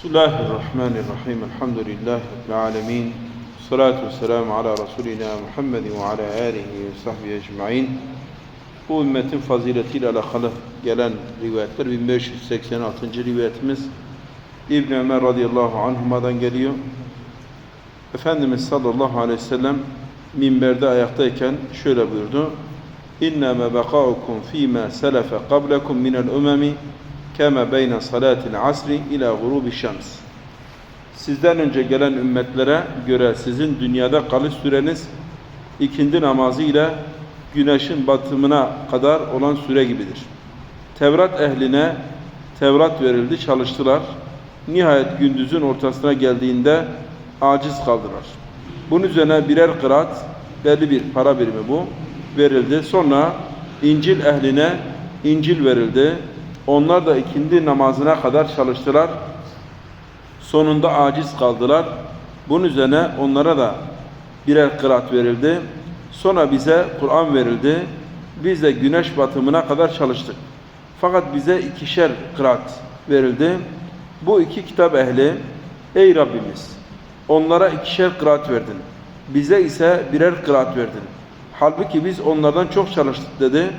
Bismillahirrahmanirrahim. Elhamdülillahi Rabbil alemin. Salatu ve selamu ala Resulina Muhammedin ve ala alihi ve sahbihi ecma'in. Bu ümmetin faziletiyle alakalı gelen rivayetler 1586. rivayetimiz İbn Ömer radıyallahu anhuma'dan geliyor. Efendimiz sallallahu aleyhi ve sellem minberde ayaktayken şöyle buyurdu. İnnemâ bekâukum fîmâ selefe qablekum minel umemi kema beyne salatil asri ila gurubi şems. Sizden önce gelen ümmetlere göre sizin dünyada kalış süreniz ikindi namazı ile güneşin batımına kadar olan süre gibidir. Tevrat ehline Tevrat verildi, çalıştılar. Nihayet gündüzün ortasına geldiğinde aciz kaldılar. Bunun üzerine birer kıraat, belli bir para birimi bu, verildi. Sonra İncil ehline İncil verildi. Onlar da ikindi namazına kadar çalıştılar. Sonunda aciz kaldılar. Bunun üzerine onlara da birer kıraat verildi. Sonra bize Kur'an verildi. Biz de güneş batımına kadar çalıştık. Fakat bize ikişer kıraat verildi. Bu iki kitap ehli, ey Rabbimiz onlara ikişer kıraat verdin. Bize ise birer kıraat verdin. Halbuki biz onlardan çok çalıştık dedi.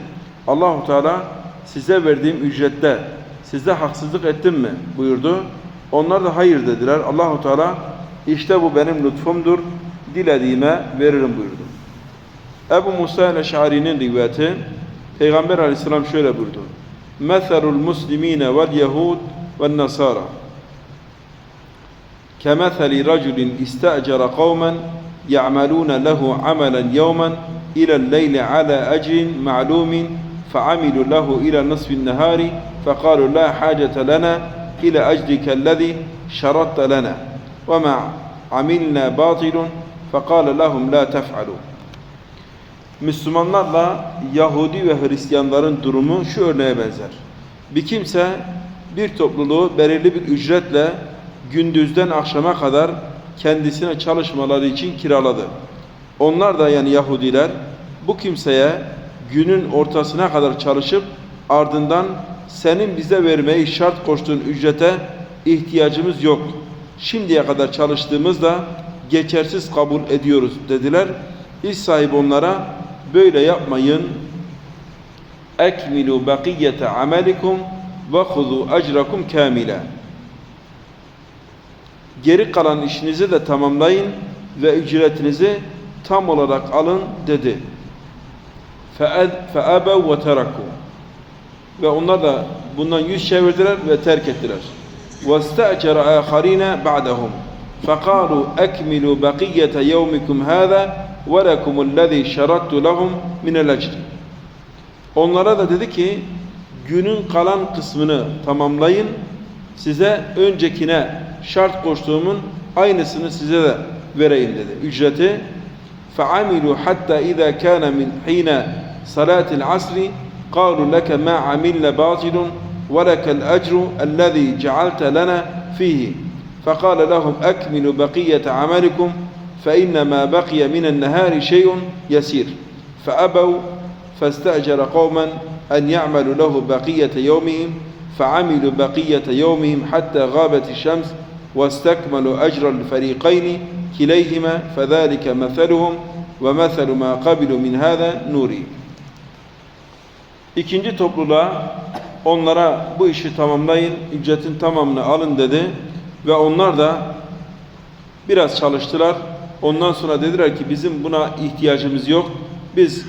Allahu Teala size verdiğim ücrette size haksızlık ettim mi buyurdu. Onlar da hayır dediler. Allahu Teala işte bu benim lütfumdur. Dilediğime veririm buyurdu. Ebu Musa el-Şari'nin rivayeti Peygamber aleyhisselam şöyle buyurdu. Methelul muslimine vel yehud vel nasara kemetheli raculin iste'cere kavmen ya'malune lehu amelen yevmen ilel leyli ala ecrin ma'lumin فعملوا له إلى نصف النهار فقالوا لا حاجة لنا إلى أجرك الذي شرطت لنا وما عملنا باطل فقال لهم لا تفعلوا Müslümanlarla Yahudi ve Hristiyanların durumu şu örneğe benzer. Bir kimse bir topluluğu belirli bir ücretle gündüzden akşama kadar kendisine çalışmaları için kiraladı. Onlar da yani Yahudiler bu kimseye günün ortasına kadar çalışıp ardından senin bize vermeyi şart koştuğun ücrete ihtiyacımız yok. Şimdiye kadar çalıştığımızda geçersiz kabul ediyoruz dediler. İş sahibi onlara böyle yapmayın. Ekmilu bakiyete amelikum ve huzu ecrakum kamila. Geri kalan işinizi de tamamlayın ve ücretinizi tam olarak alın dedi. فَأَبَوْ وَتَرَكُوا Ve onlar da bundan yüz çevirdiler ve terk ettiler. وَاسْتَأْجَرَ آخَرِينَ بَعْدَهُمْ فَقَالُوا أَكْمِلُوا بَقِيَّةَ يَوْمِكُمْ هَذَا وَلَكُمُ الَّذ۪ي شَرَطْتُ لَهُمْ مِنَ الْاَجْرِ Onlara da dedi ki, günün kalan kısmını tamamlayın, size öncekine şart koştuğumun aynısını size de vereyim dedi. Ücreti فعملوا حتى إذا كان من حين صلاة العصر قالوا لك ما عملنا باطل ولك الأجر الذي جعلت لنا فيه. فقال لهم أكملوا بقية عملكم فإنما بقي من النهار شيء يسير. فأبوا فاستأجر قوما أن يعملوا له بقية يومهم فعملوا بقية يومهم حتى غابت الشمس واستكملوا أجر الفريقين كليهما فذلك مثلهم ومثل ما قبلوا من هذا نوري. İkinci topluluğa onlara bu işi tamamlayın, ücretin tamamını alın dedi ve onlar da biraz çalıştılar. Ondan sonra dediler ki bizim buna ihtiyacımız yok. Biz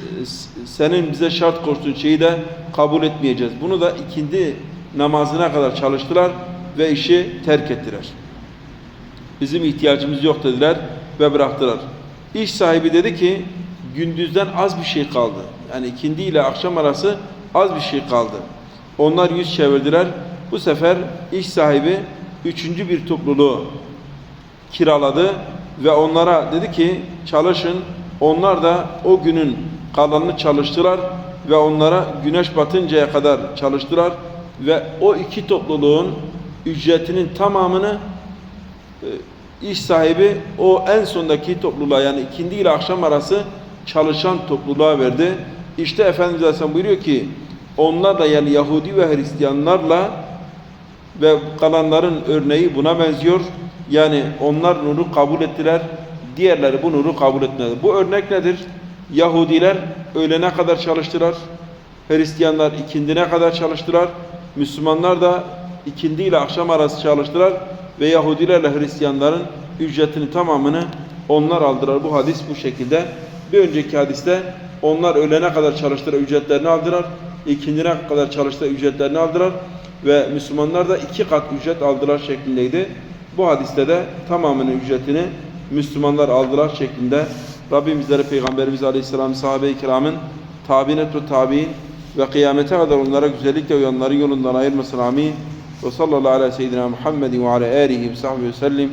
senin bize şart koştuğun şeyi de kabul etmeyeceğiz. Bunu da ikindi namazına kadar çalıştılar ve işi terk ettiler. Bizim ihtiyacımız yok dediler ve bıraktılar. İş sahibi dedi ki gündüzden az bir şey kaldı. Yani ikindi ile akşam arası az bir şey kaldı. Onlar yüz çevirdiler. Bu sefer iş sahibi üçüncü bir topluluğu kiraladı ve onlara dedi ki çalışın. Onlar da o günün kalanını çalıştılar ve onlara güneş batıncaya kadar çalıştılar ve o iki topluluğun ücretinin tamamını iş sahibi o en sondaki topluluğa yani ikindi ile akşam arası çalışan topluluğa verdi. İşte Efendimiz Aleyhisselam buyuruyor ki onlar da yani Yahudi ve Hristiyanlarla ve kalanların örneği buna benziyor. Yani onlar nuru kabul ettiler, diğerleri bu nuru kabul etmedi. Bu örnek nedir? Yahudiler öğlene kadar çalıştılar. Hristiyanlar ikindine kadar çalıştılar. Müslümanlar da ikindi ile akşam arası çalıştılar ve Yahudilerle Hristiyanların ücretini tamamını onlar aldılar. Bu hadis bu şekilde. Bir önceki hadiste onlar öğlene kadar çalıştılar, ücretlerini aldılar. İkindine kadar çalıştılar, ücretlerini aldılar ve Müslümanlar da iki kat ücret aldılar şeklindeydi. Bu hadiste de tamamının ücretini Müslümanlar aldılar şeklinde Rabbim bizleri Peygamberimiz Aleyhisselam sahabe-i kiramın tabinet ve tabi'in ve kıyamete kadar onlara güzellikle uyanların yolundan ayırmasın amin. Ve sallallahu ala seyyidina Muhammedin ve ala alihi ve sahbihi ve sellim.